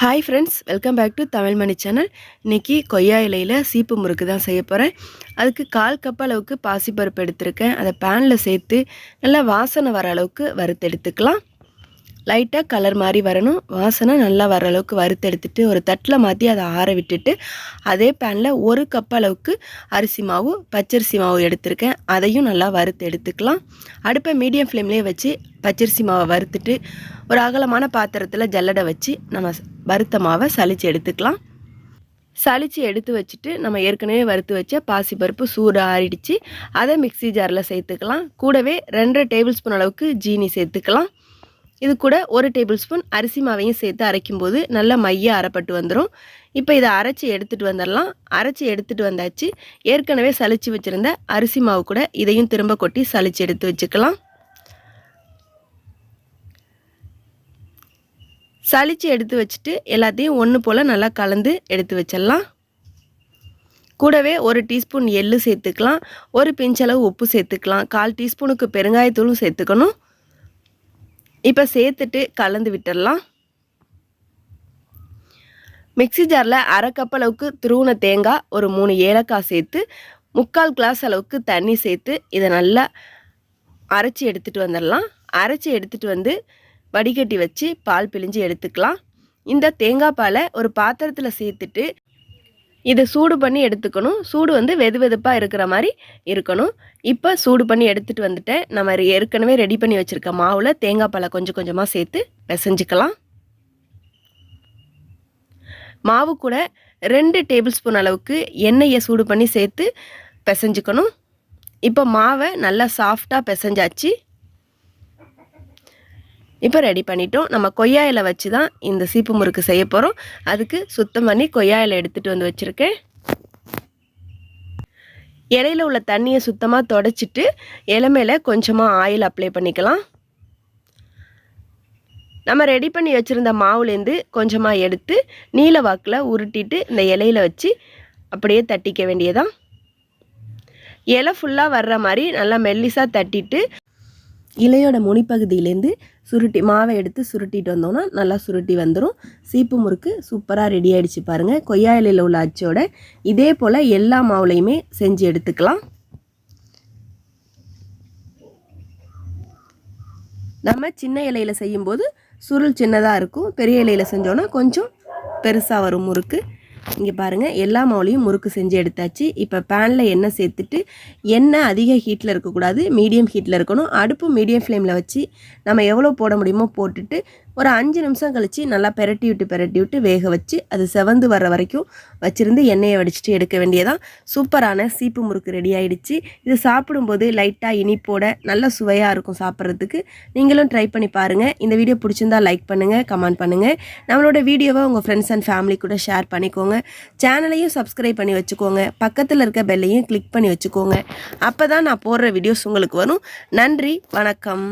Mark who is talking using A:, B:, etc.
A: Hi friends welcome back to Tamil Mani channel இன்றைக்கி கொய்யா இலையில் சீப்பு முறுக்கு தான் செய்ய போகிறேன் அதுக்கு கால் கப் அளவுக்கு பாசிப்பருப்பு எடுத்திருக்கேன். அதை பேனில் சேர்த்து நல்லா வாசனை வர அளவுக்கு வறுத்து எடுத்துக்கலாம். லைட்டாக கலர் மாதிரி வரணும். வாசனை நல்லா வர அளவுக்கு வறுத்தெடுத்துட்டு ஒரு தட்டில் மாற்றி அதை ஆற விட்டுட்டு அதே பேனில் ஒரு கப் அளவுக்கு அரிசி மாவு பச்சரிசி மாவு எடுத்திருக்கேன். அதையும் நல்லா வறுத்து எடுத்துக்கலாம். அடுப்பை மீடியம் ஃப்ளேம்லேயே வச்சு பச்சரிசி மாவை வறுத்துட்டு ஒரு அகலமான பாத்திரத்தில் ஜல்லடை வச்சு நம்ம வறுத்த மாவை சளிச்சு எடுத்துக்கலாம். சளிச்சு எடுத்து வச்சுட்டு நம்ம ஏற்கனவே வறுத்து வச்ச பாசிப்பருப்பு சூடு ஆறிடுச்சு. அதை மிக்சி ஜாரில் சேர்த்துக்கலாம். கூடவே ரெண்டரை டேபிள் ஸ்பூன் அளவுக்கு ஜீனி சேர்த்துக்கலாம். இது கூட ஒரு டேபிள் ஸ்பூன் அரிசி மாவையும் சேர்த்து அரைக்கும்போது நல்ல மைய அரைப்பட்டு வந்துடும் இப்போ இதை அரைச்சி எடுத்துகிட்டு வந்துடலாம் அரைச்சி எடுத்துகிட்டு வந்தாச்சு. ஏற்கனவே சளிச்சு வச்சுருந்த அரிசி மாவு கூட இதையும் திரும்ப கொட்டி சளிச்சு எடுத்து வச்சுக்கலாம். சளிச்சு எடுத்து வச்சுட்டு எல்லாத்தையும் ஒன்று போல் நல்லா கலந்து எடுத்து வச்சிடலாம். கூடவே ஒரு டீஸ்பூன் எள்ளு சேர்த்துக்கலாம். ஒரு பிஞ்சளவு உப்பு சேர்த்துக்கலாம். கால் டீஸ்பூனுக்கு பெருங்காயத்தூளும் சேர்த்துக்கணும். இப்போ சேர்த்துட்டு கலந்து விட்டுடலாம். மிக்சி ஜாரில் அரை கப் அளவுக்கு துருவன தேங்காய் ஒரு மூணு ஏலக்காய் சேர்த்து முக்கால் கிளாஸ் அளவுக்கு தண்ணி சேர்த்து இதை நல்லா அரைச்சி எடுத்துகிட்டு வந்துடலாம். அரைச்சி எடுத்துகிட்டு வந்து வடிகட்டி வச்சு பால் பிழிஞ்சு எடுத்துக்கலாம். இந்த தேங்காய் பாலை ஒரு பாத்திரத்தில் சேர்த்துட்டு இதை சூடு பண்ணி எடுத்துக்கணும். சூடு வந்து வெது வெதுப்பாக இருக்கிற மாதிரி இருக்கணும். இப்போ சூடு பண்ணி எடுத்துகிட்டு வந்துட்டேன். நம்ம ஏற்கனவே ரெடி பண்ணி வச்சுருக்க மாவில் தேங்காய் பாலை கொஞ்சம் கொஞ்சமாக சேர்த்து பிசைஞ்சிக்கலாம். மாவு கூட ரெண்டு டேபிள் ஸ்பூன் அளவுக்கு எண்ணெயை சூடு பண்ணி சேர்த்து பிசைஞ்சுக்கணும். இப்போ மாவை நல்லா சாஃப்டாக பிசைஞ்சாச்சு. இப்போ ரெடி பண்ணிட்டோம். நம்ம கொய்யா இலை வச்சு தான் இந்த சீப்பு முறுக்கு செய்ய போகிறோம் அதுக்கு சுத்தம் பண்ணி கொய்யா இலை எடுத்துகிட்டு வந்து வச்சுருக்கேன். இலையில் உள்ள தண்ணியை சுத்தமாக தொடச்சிட்டு இலை மேலே கொஞ்சமாக ஆயில் அப்ளை பண்ணிக்கலாம். நம்ம ரெடி பண்ணி வச்சுருந்த மாவுலேருந்து கொஞ்சமாக எடுத்து நீல வாக்கில் உருட்டிட்டு இந்த இலையில் வச்சு அப்படியே தட்டிக்க வேண்டியதான் இலை ஃபுல்லாக வர்ற மாதிரி நல்லா மெல்லிசாக தட்டிட்டு இலையோட முனிப்பகுதியிலேருந்து சுருட்டி மாவை எடுத்து சுருட்டிட்டு வந்தோம்னா நல்லா சுருட்டி வந்துடும் சீப்பு முறுக்கு சூப்பராக ரெடி ஆகிடுச்சு பாருங்கள் கொய்யா இலையில் உள்ள அச்சோட இதே போல் எல்லா மாவுலையுமே செஞ்சு எடுத்துக்கலாம். நம்ம சின்ன இலையில் செய்யும்போது சுருள் சின்னதாக இருக்கும். பெரிய இலையில் செஞ்சோன்னா கொஞ்சம் பெருசாக வரும் முறுக்கு. இங்கே பாருங்கள் எல்லா மாவுலையும் முறுக்கு செஞ்சு எடுத்தாச்சு. இப்போ பேனில் எண்ணெய் சேர்த்துட்டு எண்ணெய் அதிக ஹீட்டில் இருக்கக்கூடாது மீடியம் ஹீட்டில் இருக்கணும். அடுப்பு மீடியம் ஃப்ளேமில் வச்சு நம்ம எவ்வளோ போட முடியுமோ போட்டுட்டு ஒரு அஞ்சு நிமிஷம் கழித்து நல்லா பெரட்டி விட்டு பெரட்டி விட்டு வேக வச்சு அது செவந்து வர வரைக்கும் வச்சுருந்து எண்ணெயை வடிச்சிட்டு எடுக்க வேண்டியதான் சூப்பரான சீப்பு முறுக்கு ரெடி ஆகிடுச்சு இது சாப்பிடும்போது லைட்டாக இனிப்போட நல்ல சுவையாக இருக்கும் சாப்பிட்றதுக்கு. நீங்களும் ட்ரை பண்ணி பாருங்கள் இந்த வீடியோ பிடிச்சிருந்தா லைக் பண்ணுங்கள் கமெண்ட் பண்ணுங்கள் நம்மளோட வீடியோவை உங்கள் ஃப்ரெண்ட்ஸ் அண்ட் ஃபேமிலி கூட ஷேர் பண்ணிக்கோங்க. சேனலையும் சப்ஸ்கிரைப் பண்ணி வச்சுக்கோங்க. பக்கத்தில் இருக்க பெல்லையும் கிளிக் பண்ணி வச்சுக்கோங்க. அப்போ தான் நான் போடுற வீடியோஸ் உங்களுக்கு வரும். நன்றி வணக்கம்.